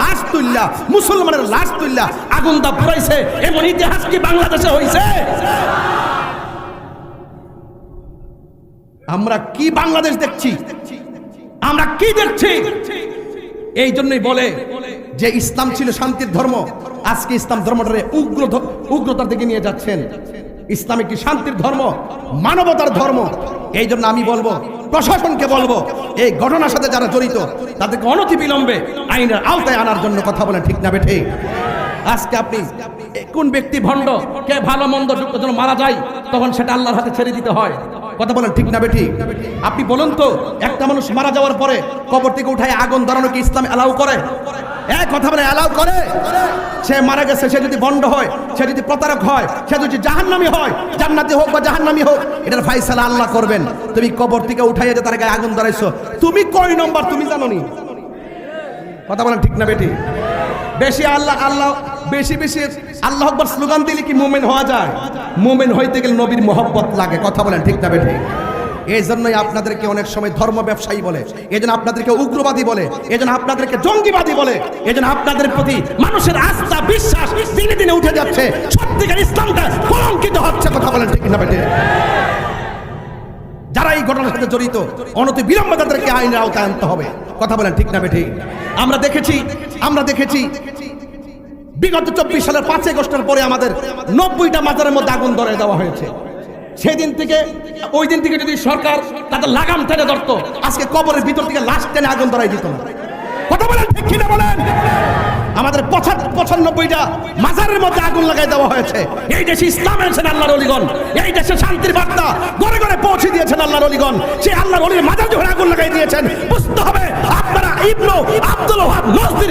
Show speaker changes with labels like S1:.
S1: লাশ মুসলমানের লাশ আগুন দা পুরাইছে এমন ইতিহাস কি বাংলাদেশে হয়েছে আমরা কি বাংলাদেশ দেখছি? আমরা কি দেখছি? এই জন্যই বলে যে ইসলাম ছিল শান্তির ধর্ম, আজকে ইসলাম ধর্মটারে উগ্র উগ্রতার দিকে নিয়ে যাচ্ছেন। ইসলাম একটি শান্তির ধর্ম, মানবতার ধর্ম। এই জন্য আমি বলব প্রশাসনকে বলব, এই ঘটনার সাথে যারা জড়িত, তাদেরকে অনতি বিলম্বে আইনের আওতায় আনার জন্য কথা বলেন, ঠিক না বেঠে আজকে আপনি কোন ব্যক্তি ভণ্ড, কে ভালো মন্দ যখন মারা যায়, তখন সেটা আল্লাহর হাতে ছেড়ে দিতে হয়। কথা বলেন, ঠিক না বেঠি আপনি বলুন তো, একটা মানুষ মারা যাওয়ার পরে কবর থেকে উঠায় আগুন ধরানো কি ইসলাম অ্যালাউ করে? এক কথা বলে অ্যালাউ করে। সে মারা গেছে, সে যদি বন্ড হয়, সে যদি প্রতারক হয়, সে যদি জাহান্নামি হয়, জান্নাতি হোক বা জাহান্নামি হোক, এটার ফাইসালা আল্লাহ করবেন। তুমি কবর থেকে উঠাইয়া যে তার গায়ে আগুন ধরাইছো, তুমি কয় নম্বর তুমি জানো নি কথা বলেন ঠিক না বেটি? বেশি আল্লাহ আল্লাহ, বেশি বেশি আল্লাহ আকবর স্লোগান দিলে কি মুমেন হওয়া যায়? মুমেন হইতে গেলে নবীর মোহব্বত লাগে, কথা বলেন ঠিক না বেটি? এই জন্যই আপনাদেরকে অনেক সময় ধর্ম ব্যবসায়ী বলে এই জন্য আপনাদেরকে উগ্রবাদী বলে এই জন্য আপনাদেরকে জঙ্গিবাদী বলে এই জন্য আপনাদের প্রতি মানুষের আস্থা, বিশ্বাস দিনে দিনে উঠে যাচ্ছে। সত্যিকার ইসলামটা কলঙ্কিত হচ্ছে, কথা বলেন ঠিক না বেটি? যারা এই ঘটনার সাথে জড়িত, অনতি বিলম্বে তাদেরকে আইনের আওতায় আনতে হবে, কথা বলেন ঠিক না বেঠি আমরা দেখেছি আমরা দেখেছি, বিগত চব্বিশ সালের পাঁচ আগস্টের পরে আমাদের নব্বইটা মাজারের মধ্যে আগুন ধরে দেওয়া হয়েছে। সেদিন থেকে, ওই দিন থেকে যদি সরকার তাদের লাগাম টেনে ধরতো, আজকে কবরের ভিতর থেকে লাশ টেনে আগুন ধরাই দিত না। কথা বলেন ঠিক কিনা বলেন? আমাদের পঁচানব্বইটা মাজারের মধ্যে আগুন লাগাই দেওয়া হয়েছে। এই দেশে ইসলাম এনেছেন আল্লাহর অলিগণ। এই দেশে শান্তির বার্তা গড়ে গড়ে পৌঁছে দিয়েছেন আল্লাহর অলিগণ। সেই আল্লাহর অলির মাজার যখন আগুন লাগাই দিয়েছেন। বুঝতে হবে আপনারা ইবনু আব্দুল ওহাব মসজিদ